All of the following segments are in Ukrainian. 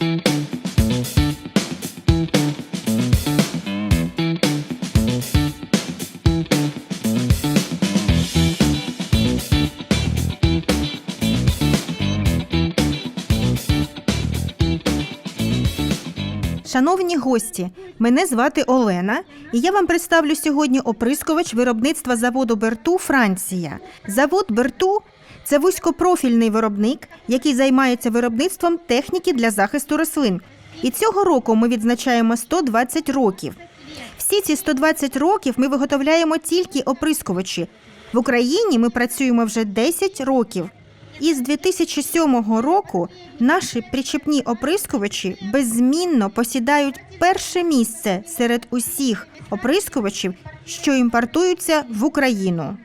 Шановні гості, мене звати Олена, і я вам представлю сьогодні оприскувач виробництва заводу Берту Франція. Завод Берту це вузькопрофільний виробник, який займається виробництвом техніки для захисту рослин. І цього року ми відзначаємо 120 років. Всі ці 120 років ми виготовляємо тільки оприскувачі. В Україні ми працюємо вже 10 років. І з 2007 року наші причепні оприскувачі беззмінно посідають перше місце серед усіх оприскувачів, що імпортуються в Україну.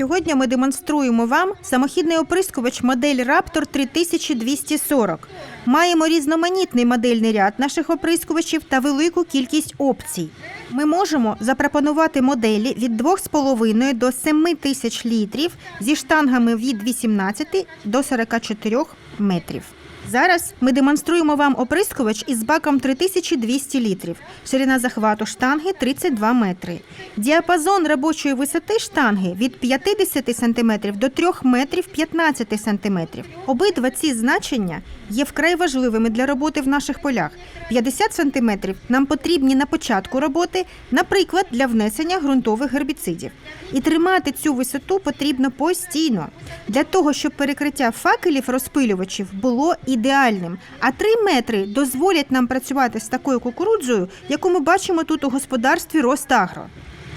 Сьогодні ми демонструємо вам самохідний оприскувач модель Raptor 3240. Маємо різноманітний модельний ряд наших оприскувачів та велику кількість опцій. Ми можемо запропонувати моделі від 2,5 до 7 тисяч літрів зі штангами від 18 до 44 метрів. Зараз ми демонструємо вам оприскувач із баком 3200 літрів. Ширина захвату штанги 32 метри. Діапазон робочої висоти штанги від 50 см до 3 метрів 15 см. Обидва ці значення є вкрай важливими для роботи в наших полях. 50 см нам потрібні на початку роботи, наприклад, для внесення ґрунтових гербіцидів. І тримати цю висоту потрібно постійно для того, щоб перекриття факелів розпилювачів було ідеальним. А 3 метри дозволять нам працювати з такою кукурудзою, яку ми бачимо тут у господарстві Ростагро.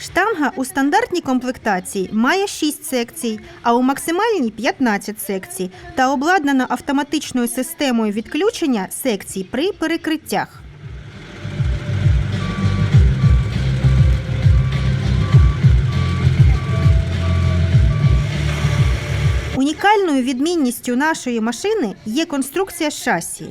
Штанга у стандартній комплектації має 6 секцій, а у максимальній 15 секцій та обладнана автоматичною системою відключення секцій при перекриттях. Унікальною відмінністю нашої машини є конструкція шасі,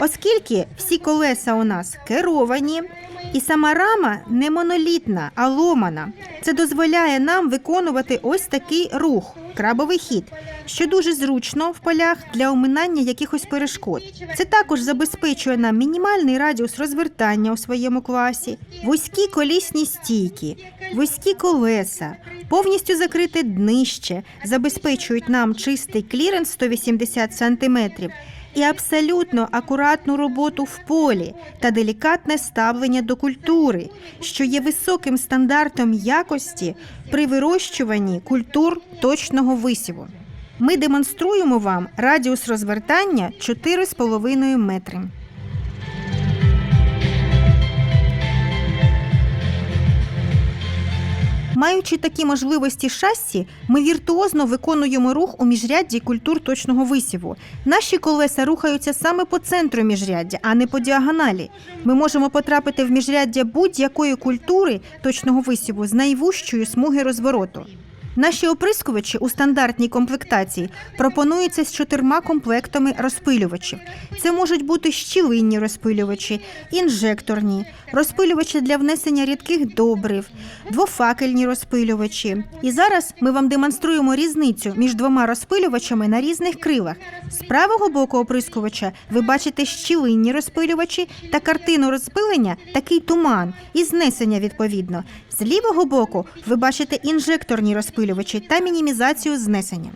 оскільки всі колеса у нас керовані, і сама рама не монолітна, а ломана. Це дозволяє нам виконувати ось такий рух крабовий хід, що дуже зручно в полях для оминання якихось перешкод. Це також забезпечує нам мінімальний радіус розвертання у своєму класі, вузькі колісні стійки, вузькі колеса, повністю закрите днище забезпечують нам чистий кліренс 180 см і абсолютно акуратну роботу в полі та делікатне ставлення до культури, що є високим стандартом якості при вирощуванні культур точного висіву. Ми демонструємо вам радіус розвертання 4,5 метри. Маючи такі можливості шасі, ми віртуозно виконуємо рух у міжрядді культур точного висіву. Наші колеса рухаються саме по центру міжряддя, а не по діагоналі. Ми можемо потрапити в міжряддя будь-якої культури точного висіву з найвужчої смуги розвороту. Наші оприскувачі у стандартній комплектації пропонуються з чотирма комплектами розпилювачів. Це можуть бути щілинні розпилювачі, інжекторні, розпилювачі для внесення рідких добрив, двофакельні розпилювачі. І зараз ми вам демонструємо різницю між двома розпилювачами на різних крилах. З правого боку оприскувача ви бачите щілинні розпилювачі та картину розпилення такий туман і знесення відповідно. З лівого боку ви бачите інжекторні розпилювачі та мінімізацію знесення.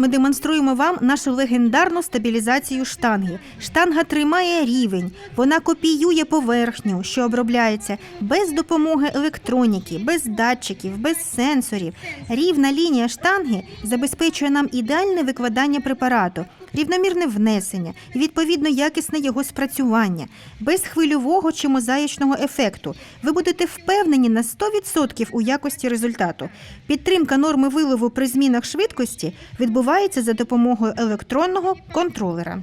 Ми демонструємо вам нашу легендарну стабілізацію штанги. Штанга тримає рівень, вона копіює поверхню, що обробляється без допомоги електроніки, без датчиків, без сенсорів. Рівна лінія штанги забезпечує нам ідеальне викладання препарату. Рівномірне внесення і відповідно якісне його спрацювання, без хвильового чи мозаїчного ефекту. Ви будете впевнені на 100% у якості результату. Підтримка норми вилову при змінах швидкості відбувається за допомогою електронного контролера.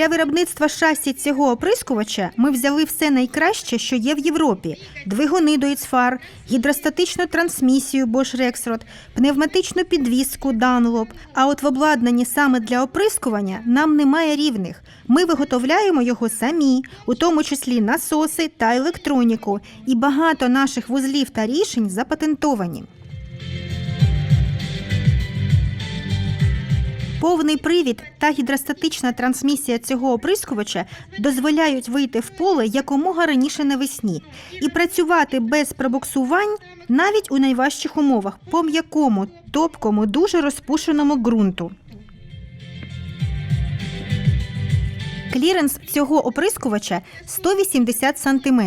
Для виробництва шасі цього оприскувача ми взяли все найкраще, що є в Європі: двигуни Deutz-Fahr, гідростатичну трансмісію Bosch Rexroth, пневматичну підвіску Dunlop. А от в обладнанні саме для оприскування нам немає рівних. Ми виготовляємо його самі, у тому числі насоси та електроніку, і багато наших вузлів та рішень запатентовані. Повний привід та гідростатична трансмісія цього оприскувача дозволяють вийти в поле якомога раніше навесні і працювати без пробуксувань навіть у найважчих умовах по м'якому, топкому, дуже розпушеному ґрунту. Кліренс цього оприскувача 180 см,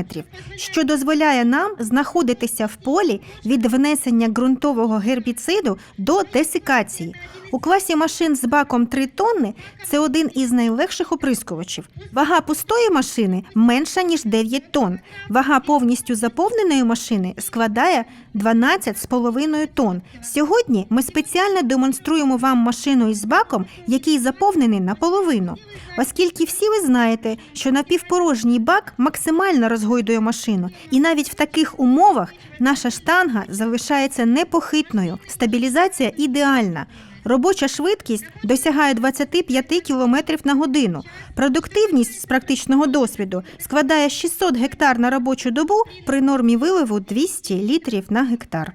що дозволяє нам знаходитися в полі від внесення ґрунтового гербіциду до десикації. У класі машин з баком 3 тонни це один із найлегших оприскувачів. Вага пустої машини менша ніж 9 тонн. Вага повністю заповненої машини складає 12,5 тонн. Сьогодні ми спеціально демонструємо вам машину із баком, який заповнений наполовину. Оскільки всі ви знаєте, що напівпорожній бак максимально розгойдує машину, і навіть в таких умовах наша штанга залишається непохитною, стабілізація ідеальна. Робоча швидкість досягає 25 км на годину. Продуктивність з практичного досвіду складає 600 гектар на робочу добу при нормі виливу 200 літрів на гектар.